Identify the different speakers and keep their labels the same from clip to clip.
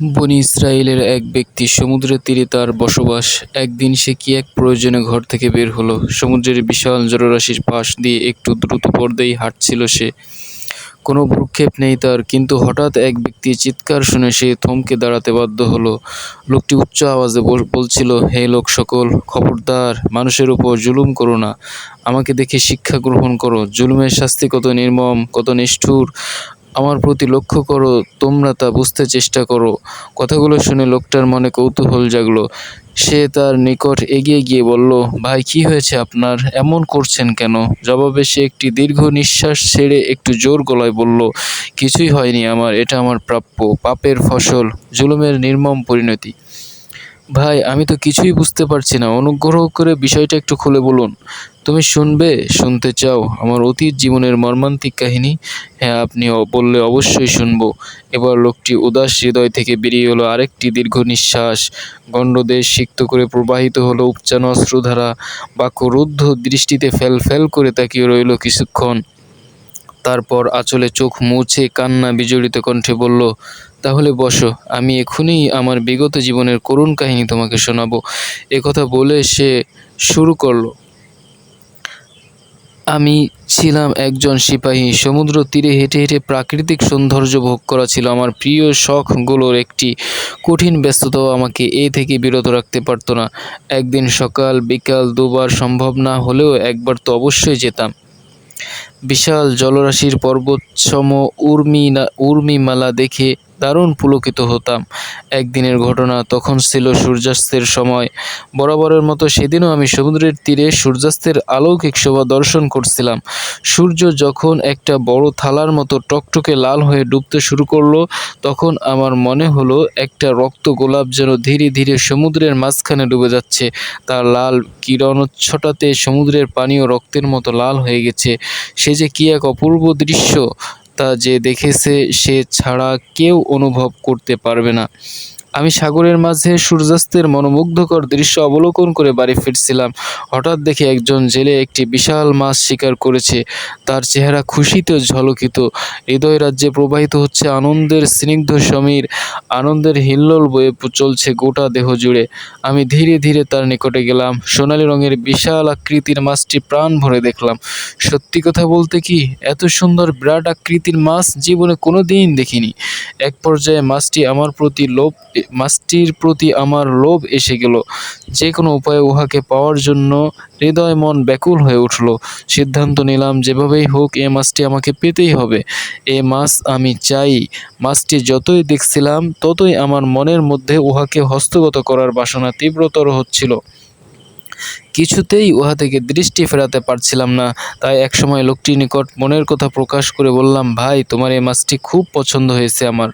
Speaker 1: বনী ইসরায়েলের এক ব্যক্তি সমুদ্রের তীরে তার বসবাস। একদিন সে কি এক প্রয়োজনে ঘর থেকে বের হলো? সমুদ্রের বিশাল জলরাশির পাশ দিয়ে একটু দ্রুত পর্দায় হাঁটছিল সে। কোনো ভ্রুক্ষেপ নেই তার, কিন্তু হঠাৎ এক ব্যক্তির চিৎকার শুনে সে থমকে দাঁড়াতে বাধ্য হলো। লোকটি উচ্চ আওয়াজে বলছিল, হে লোক সকল, খবরদার, মানুষের উপর জুলুম করো না। আমাকে দেখে শিক্ষা গ্রহণ করো। জুলুমের শাস্তি কত নির্মম, কত নিষ্ঠুর। আমার প্রতি লক্ষ্য করো, তোমরা তা বুঝতে চেষ্টা করো। কথাগুলো শুনে লোকটার মনে কৌতূহল জাগলো। সে তার নিকট এগিয়ে গিয়ে বলল, ভাই, কি হয়েছে আপনার? এমন করছেন কেন? জবাবে সে একটি দীর্ঘ নিঃশ্বাস ছেড়ে একটু জোর গলায় বলল, কিছুই হয়নি আমার, এটা আমার প্রাপ্য। পাপের ফসল, জুলুমের নির্মম পরিণতি। ভাই, আমি তো কিছুই বুঝতে পারছি না। অনুগ্রহ করে বিষয়টা একটু খুলে বলুন। তুমি শুনবে, শুনতে চাও। আমার অতীত জীবনের মর্মান্তিক কাহিনী। হ্যাঁ আপনি বললে অবশ্যই শুনব। এবার লোকটি উদাস হৃদয় থেকে বেরিয়ে এলো আরেকটি দীর্ঘ নিঃশ্বাস। গণ্ডদেশ সিক্ত করে প্রবাহিত হলো উপচানো অশ্রুধারা। বাক্য রুদ্ধ দৃষ্টিতে ফেল ফেল করে তাকিয়ে রইল কিছুক্ষণ। তারপর আঁচলে চোখ মুছে কান্না বিজড়িত কণ্ঠে বলল, তাহলে বসো, আমি এখনই আমার বিগত জীবনের করুণ কাহিনী তোমাকে শোনাবো। একথা বলে সে শুরু করল। আমি ছিলাম একজন সিপাহী। সমুদ্র তীরে হেঁটে হেঁটে প্রাকৃতিক সৌন্দর্য ভোগ করা ছিল। আমার প্রিয় শখগুলোর একটি কঠিন ব্যস্ততাও আমাকে এ থেকে বিরত রাখতে পারতো না। একদিন সকাল, বিকাল দুবার সম্ভব না হলেও একবার তো অবশ্যই যেতাম। বিশাল জলরাশির পর্বতসম উর্মি উর্মিমালা দেখে দারুণ পুলকিত হতাম। একদিনের ঘটনা তখন ছিল সূর্যাস্তের সময়। বরাবরের মতো সেদিনও আমি সমুদ্রের তীরে সূর্যাস্তের আলৌকিক শোভা দর্শন করছিলাম। সূর্য যখন একটা বড় থালার মতো টকটকে লাল হয়ে ডুবতে শুরু করল, তখন আমার মনে হলো একটা রক্ত গোলাপ যেন ধীরে ধীরে সমুদ্রের মাঝখানে ডুবে যাচ্ছে। তার লাল কিরণোচ্ছটাতে সমুদ্রের পানীয় রক্তের মতো লাল হয়ে গেছে। সে যে কি এক অপূর্ব দৃশ্য! তা যে দেখেছে সে ছাড়া কেউ অনুভব করতে পারবে না। আমি সাগরের মাঝে সূর্যাস্তের মনোমুগ্ধকর দৃশ্য অবলোকন করে বাড়ি ফিরছিলাম। হঠাৎ দেখি একজন জেলে একটি বিশাল মাছ শিকার করেছে। তার চেহারা খুশিতে ঝলকিত। হৃদয় রাজ্যে প্রবাহিত হচ্ছে আনন্দের স্নিগ্ধ সমীর। আনন্দের হিল্লোল বয়ে চলছে গোটা দেহ জুড়ে। আমি ধীরে ধীরে তার নিকটে গেলাম। সোনালী রঙের বিশাল আকৃতির মাছটি প্রাণ ভরে দেখলাম। সত্যি কথা বলতে কি, এত সুন্দর বিরাট আকৃতির মাছ জীবনে কোনো দিন দেখিনি। এক পর্যায়ে মাছটি আমার প্রতি লোভ মাছটির প্রতি আমার লোভ এসে গেল। যে কোনো উপায়ে উহাকে পাওয়ার জন্য হৃদয় মন ব্যাকুল হয়ে উঠল। সিদ্ধান্ত নিলাম, যেভাবেই হোক, এ মাছটি আমাকে পেতেই হবে। এ মাছ আমি চাই। মাছটি যতই দেখছিলাম, ততই আমার মনের মধ্যে উহাকে হস্তগত করার বাসনা তীব্রতর হচ্ছিল। কিছুতেই উহা থেকে দৃষ্টি ফেরাতে পারছিলাম না। তাই একসময় লোকটির নিকট মনের কথা প্রকাশ করে বললাম, ভাই, তোমার এই মাছটি খুব পছন্দ হয়েছে আমার।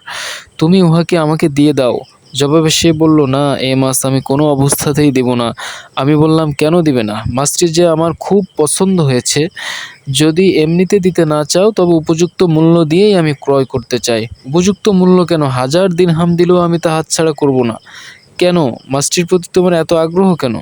Speaker 1: তুমি উহাকে আমাকে দিয়ে দাও। জবাবে সে বলল, না, এ মাছ আমি কোনো অবস্থাতেই দেব না। আমি বললাম, কেন দিবে না? মাছটি যে আমার খুব পছন্দ হয়েছে, যদি এমনিতে দিতে না চাও, তবে উপযুক্ত মূল্য দিয়েই আমি ক্রয় করতে চাই। উপযুক্ত মূল্য কেন? হাজার দিন হাম দিলেও আমি তা হাতছাড়া করব না। কেন? মাছটির প্রতি তোমার এত আগ্রহ কেন?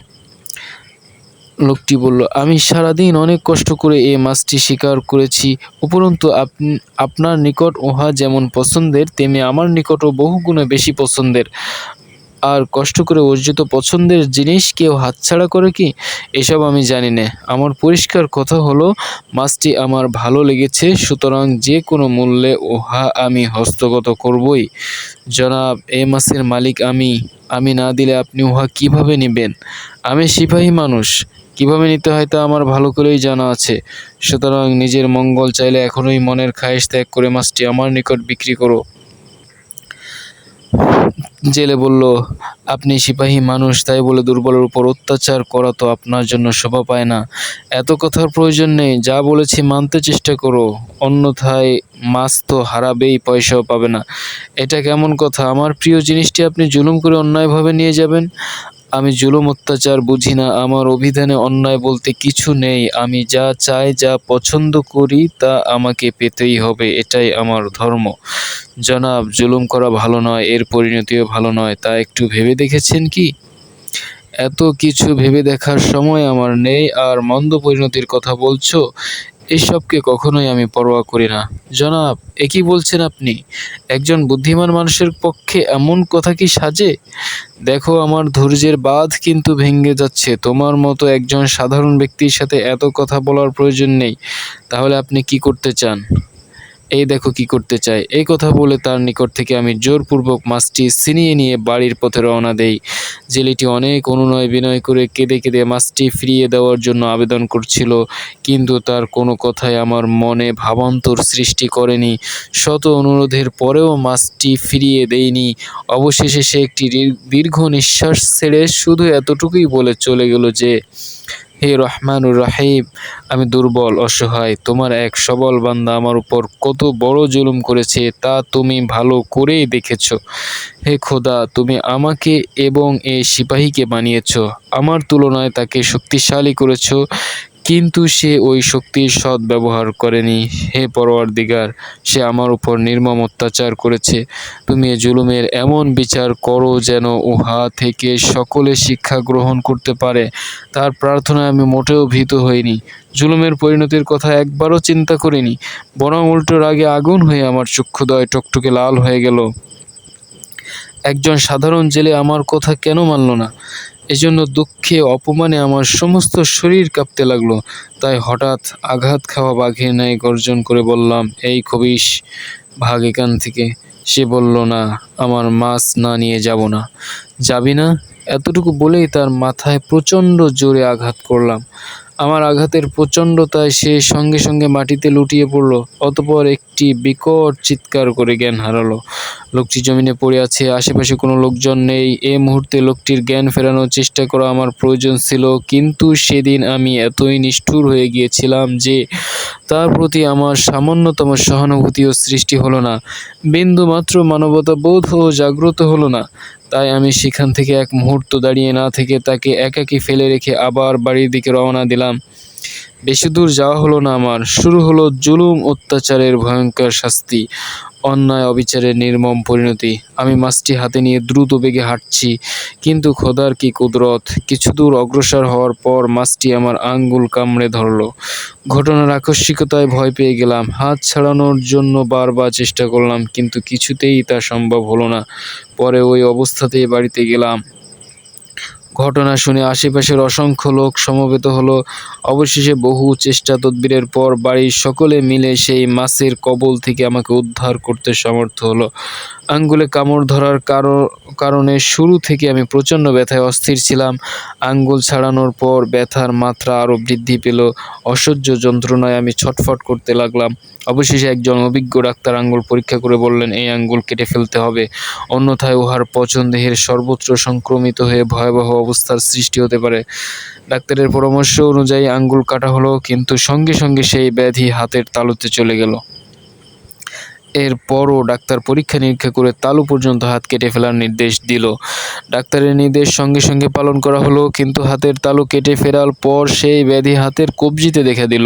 Speaker 1: লোকটি বলল, আমি সারাদিন অনেক কষ্ট করে এই মাছটি শিকার করেছি, উপরন্তু আপনি আপনার নিকট উহা যেমন পছন্দের, তেমনি আমার নিকটও বহুগুণে বেশি পছন্দের। আর কষ্ট করে অর্জিত পছন্দের জিনিস কেউ হাতছাড়া করে কি? এসব আমি জানি না। আমার পরিষ্কার কথা হলো, মাছটি আমার ভালো লেগেছে, সুতরাং যে কোনো মূল্যে উহা আমি হস্তগত করবই। জনাব, এ মাছের মালিক আমি। আমি না দিলে আপনি উহা কীভাবে নেবেন? আমি সিপাহী মানুষ। কীভাবে নিতে হয় তা আমার ভালো করেই জানা আছে। সুতরাং নিজের মঙ্গল চাইলে এখনই মনের খায়েশ ত্যাগ করে মাছটি আমার নিকট বিক্রি করো। জেলে বলল, আপনি সিপাহী মানুষ, তাই বলে দুর্বলের উপর অত্যাচার করা তো আপনার জন্য শোভা পায় না। এত কথার প্রয়োজন নেই, যা বলেছি মানতে চেষ্টা করো। অন্যথায় মাছ তো হারাবেই, পয়সাও পাবে না। এটা কেমন কথা? আমার প্রিয় জিনিসটি আপনি জুলুম করে অন্যায়ভাবে নিয়ে যাবেন। আমি জুলুম অত্যাচার বুঝি না, আমার অভিধানে অন্যায় বলতে কিছু নেই, আমি যা চাই, যা পছন্দ করি, তা আমাকে পেতেই হবে, এটাই আমার ধর্ম। জনাব, জুলুম করা ভালো নয়, এর পরিণতিও ভালো নয়, তা একটু ভেবে দেখেছেন কি? এত কিছু ভেবে দেখার সময় আমার নেই, আর মন্দ পরিণতির কথা বলছো? এসবকে কখনোই আমি পরোয়া করি না। জনাব, এ কি বলছেন আপনি? একজন বুদ্ধিমান মানুষের পক্ষে এমন কথা কি সাজে? দেখো, আমার ধৈর্যের বাঁধ কিন্তু ভেঙে যাচ্ছে। তোমার মতো একজন সাধারণ ব্যক্তির সাথে এত কথা বলার প্রয়োজন নেই। তাহলে আপনি কি করতে চান? এই দেখো কি করতে চাই এই কথা বলে তার নিকট থেকে আমি জোরপূর্বক মাছটি ছিনিয়ে নিয়ে বাড়ির পথে রওনা দেই। জেলেটি অনেক অনুনয় বিনয় করে কেঁদে কেঁদে মাছটি ফিরিয়ে দেওয়ার জন্য আবেদন করছিল, কিন্তু তার কোনো কথাই আমার মনে ভাবান্তর সৃষ্টি করেনি। শত অনুরোধের পরেও মাছটি ফিরিয়ে দেয়নি অবশেষে সে একটি দীর্ঘ নিঃশ্বাস ছেড়ে শুধু এতটুকুই বলে চলে গেল যে হে রহমানুর রাহিম, আমি দুর্বল, অসহায়, তোমার এক সবল বান্দা আমার উপর কত বড় জুলুম করেছে, তা তুমি ভালো করেই দেখেছ। হে খোদা, তুমি আমাকে এবং এ সিপাহীকে বানিয়েছ, আমার তুলনায় তাকে শক্তিশালী করেছ কিন্তু সে ওই শক্তির সৎ ব্যবহার করেনি। হে পরওয়ারদিগার, সে আমার উপর নির্মম অত্যাচার করেছে। তুমি জুলুমের এমন বিচার করো যেন উহা থেকে সকলে শিক্ষা গ্রহণ করতে পারে। তার প্রার্থনায় আমি মোটেও ভীত হইনি। জুলুমের পরিণতির কথা একবারও চিন্তা করিনি, বরং উল্টো রাগে আগুন হয়ে আমার চক্ষুদয় টকটকে লাল হয়ে গেল। একজন সাধারণ জেলে আমার কথা কেন মানল না? এজন্য দুঃখে অপমানে আমার সমস্ত শরীর কাঁপতে লাগল। তাই হঠাৎ আঘাত খাওয়া বাঘের ন্যায় গর্জন করে বললাম, এই খবিস ভাগ এখান থেকে। সে বলল, না, আমার মাছ না নিয়ে যাব না। যাবি না? এতটুকু বলেই তার মাথায় প্রচণ্ড জোরে আঘাত করলাম। আমার আঘাতের প্রচণ্ডতায় সে সঙ্গে সঙ্গে মাটিতে লুটিয়ে পড়ল, অতপর একটি বিকট চিৎকার করে জ্ঞান হারালো। লোকটি জমিনে পড়ে আছে, আশেপাশে কোনো লোকজন নেই। এ মুহূর্তে লোকটির জ্ঞান ফেরানোর চেষ্টা করা আমার প্রয়োজন ছিল, কিন্তু সেদিন আমি এতই নিষ্ঠুর হয়ে গিয়েছিলাম যে তার প্রতি আমার সামান্যতম সহানুভূতিও সৃষ্টি হলো না। বিন্দু মাত্র মানবতা বোধও জাগ্রত হলো না। তাই আমি সেখান থেকে এক মুহূর্ত দাঁড়িয়ে না থেকে তাকে একাকি ফেলে রেখে আবার বাড়ির দিকে রওনা দিলাম। বেশি দূর যাওয়া হলো না আমার। শুরু হলো জুলুম, অত্যাচারের ভয়ঙ্কর শাস্তি। অন্যায়, অবিচারের নির্মম পরিণতি। আমি মাছটি হাতে নিয়ে দ্রুত বেগে হাঁটছি, কিন্তু খোদার কি কুদরত? কিছু দূর অগ্রসর হওয়ার পর মাছটি আমার আঙ্গুল কামড়ে ধরল। ঘটনার আকস্মিকতায় ভয় পেয়ে গেলাম। হাত ছাড়ানোর জন্য বারবার চেষ্টা করলাম, কিন্তু কিছুতেই তা সম্ভব হলো না। পরে ওই অবস্থাতেই বাড়িতে গেলাম। ঘটনা শুনে আশেপাশের অসংখ্য লোক সমবেত হলো। অবশেষে বহু চেষ্টা তদবিরের পর বাড়ির সকলে মিলে সেই মাছের কবল থেকে আমাকে উদ্ধার করতে সমর্থ হলো। আঙ্গুলে কামড় ধরার কারো- কারণে শুরু থেকে আমি প্রচণ্ড ব্যথায় অস্থির ছিলাম। আঙ্গুল ছাড়ানোর পর ব্যথার মাত্রা আরও বৃদ্ধি পেল। অসহ্য যন্ত্রণায় আমি ছটফট করতে লাগলাম। অবশেষে একজন অভিজ্ঞ ডাক্তার আঙ্গুল পরীক্ষা করে বললেন, এই আঙ্গুল কেটে ফেলতে হবে। অন্যথায় উহার পচন দেহের সর্বত্র সংক্রমিত হয়ে ভয়াবহ অবস্থার সৃষ্টি হতে পারে। ডাক্তারের পরামর্শ অনুযায়ী আঙ্গুল কাটা হলো, কিন্তু সঙ্গে সঙ্গে সেই ব্যাধি হাতের তালুতে চলে গেল। এরপরও ডাক্তার পরীক্ষা নিরীক্ষা করে তালু পর্যন্ত হাত কেটে ফেলার নির্দেশ দিল। ডাক্তারের নির্দেশ সঙ্গে সঙ্গে পালন করা হলো, কিন্তু হাতের তালু কেটে ফেরার পর সেই ব্যাধি হাতের কবজিতে দেখা দিল।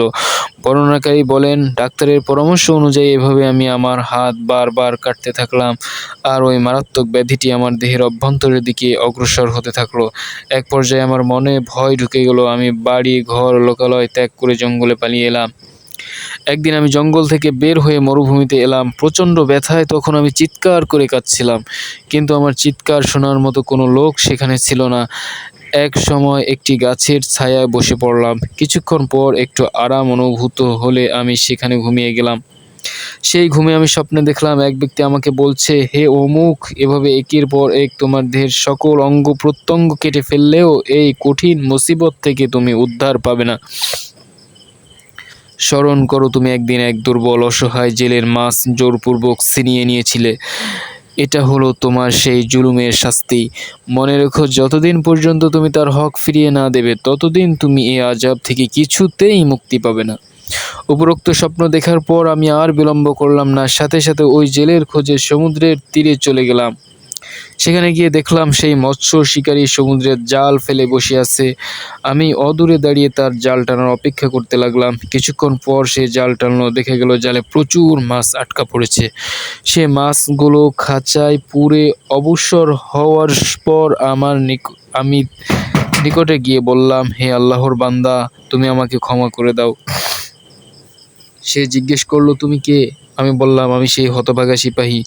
Speaker 1: বর্ণনাকারী বলেন, ডাক্তারের পরামর্শ অনুযায়ী এভাবে আমি আমার হাত বারবার কাটতে থাকলাম আর ওই মারাত্মক ব্যাধিটি আমার দেহের অভ্যন্তরের দিকে অগ্রসর হতে থাকল। এক পর্যায়ে আমার মনে ভয় ঢুকে গেল, আমি বাড়ি, ঘর, লোকালয় ত্যাগ করে জঙ্গলে পালিয়ে এলাম। একদিন আমি জঙ্গল থেকে বের হয়ে মরুভূমিতে এলাম। প্রচণ্ড ব্যথায় তখন আমি চিৎকার করে কাঁদছিলাম। কিন্তু আমার চিৎকার শোনার মতো কোনো লোক সেখানে ছিল না। এক সময় একটি গাছের ছায়ায় বসে পড়লাম। কিছুক্ষণ পর একটু আরাম অনুভূত হলে আমি সেখানে ঘুমিয়ে গেলাম। সেই ঘুমে আমি স্বপ্নে দেখলাম এক ব্যক্তি আমাকে বলছে, হে অমুক, এভাবে একের পর এক তোমার দেহের সকল অঙ্গ প্রত্যঙ্গ কেটে ফেললেও এই কঠিন মুসিবত থেকে তুমি উদ্ধার পাবে না। স্মরণ করো তুমি একদিন এক দুর্বল, অসহায় জেলের মাছ জোরপূর্বক ছিনিয়ে নিয়েছিলে। এটা হলো তোমার সেই জুলুমের শাস্তি। মনে রেখো, যতদিন পর্যন্ত তুমি তার হক ফিরিয়ে না দেবে, ততদিন তুমি এই আজাব থেকে কিছুতেই মুক্তি পাবে না। উপরোক্ত স্বপ্ন দেখার পর আমি আর বিলম্ব করলাম না, সাথে সাথে ওই জেলের খোঁজে সমুদ্রের তীরে চলে গেলাম। সেখানে গিয়ে দেখলাম সেই মৎস্য শিকারী সমুদ্রের জাল ফেলে বসে আছে। আমি অদূরে দাঁড়িয়ে তার জাল টানার অপেক্ষা করতে লাগলাম। কিছুক্ষণ পর সে জাল টানলো, দেখে গেল জালে প্রচুর মাছ আটকা পড়েছে। সে মাছগুলো খাঁচায় পুরে অবসর হওয়ার পর আমার নিক আমি নিকটে গিয়ে বললাম, হে আল্লাহর বান্দা, তুমি আমাকে ক্ষমা করে দাও। সে জিজ্ঞেস করল, তুমি কে? আমি বললাম, আমি সেই হতভাগা সিপাহী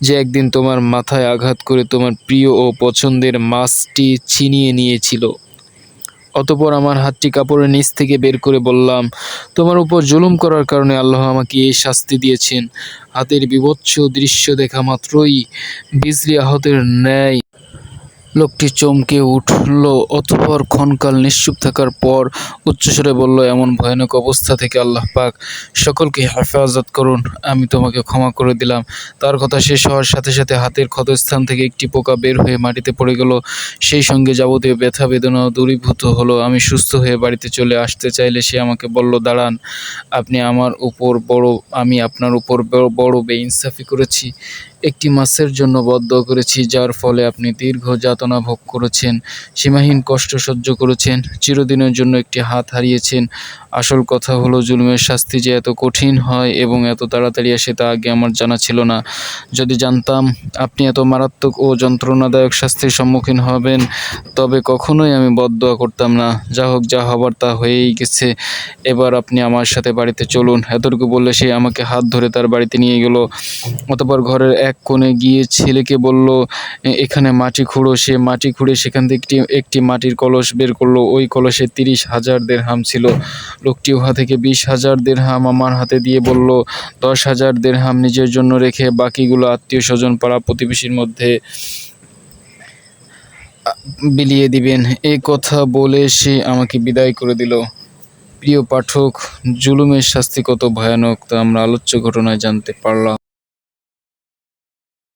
Speaker 1: যে একদিন তোমার মাথায় আঘাত করে তোমার প্রিয় ও পছন্দের মাছটি ছিনিয়ে নিয়েছিল। অতপর আমার হাতটি কাপড়ের নিচ থেকে বের করে বললাম, তোমার উপর জুলুম করার কারণে আল্লাহ আমাকে এই শাস্তি দিয়েছেন। হাতের বিভৎস দৃশ্য দেখা মাত্রই বিজলি আহতের ন্যায় লোকটি চমকে উঠল অতপর ক্ষণকাল নিশ্চুপ থাকার পর উচ্চস্বরে বলল, এমন ভয়ানক অবস্থা থেকে আল্লাহ পাক সকলকে হেফাজত করুন, আমি তোমাকে ক্ষমা করে দিলাম। তার কথা শেষ হওয়ার সাথে সাথে হাতের ক্ষতস্থান থেকে একটি পোকা বের হয়ে মাটিতে পড়ে গেল। সেই সঙ্গে যাবতীয় ব্যথা বেদনাও দূরীভূত হলো। আমি সুস্থ হয়ে বাড়িতে চলে আসতে চাইলে সে আমাকে বলল, দাঁড়ান, আপনি আমার উপর বড়, আমি আপনার উপর বড় বড় বেইনসাফি করেছি। একটি মাসের জন্য বদ্ধ করেছি, যার ফলে আপনি দীর্ঘ যাতনা ভোগ করেছেন, সীমাহীন কষ্ট সহ্য করেছেন, চিরদিনের জন্য একটি হাত হারিয়েছেন। আসল কথা হলো, জুলুমের শাস্তি যে এত কঠিন হয় এবং এত তাড়াতাড়ি আসে তা আগে আমার জানা ছিল না। যদি জানতাম আপনি এত মারাত্মক ও যন্ত্রণাদায়ক শাস্তির সম্মুখীন হবেন, তবে কখনোই আমি বদদোয়া করতাম না। যা হোক, যা হবার তা হয়েই গেছে। এবার আপনি আমার সাথে বাড়িতে চলুন। এতটুকু বললে সে আমাকে হাত ধরে তার বাড়িতে নিয়ে গেল, অতপর ঘরের এক কোণে গিয়ে ছেলেকে বলল এখানে মাটি খুঁড়ো। সে মাটি খুঁড়ে সেখান থেকে একটি একটি মাটির কলস বের করল। ওই কলসে তিরিশ হাজার দেড়হাম ছিল। লোকটি উহা থেকে বিশ হাজার দেড়হাম আমার হাতে দিয়ে বলল, দশ হাজার দেড়হাম নিজের জন্য রেখে বাকিগুলো আত্মীয় স্বজন পাড়া প্রতিবেশীর মধ্যে বিলিয়ে দিবেন। এই কথা বলে সে আমাকে বিদায় করে দিল। প্রিয় পাঠক, জুলুমের শাস্তি কত ভয়ানক তা আমরা আলোচ্য ঘটনায় জানতে পারলাম।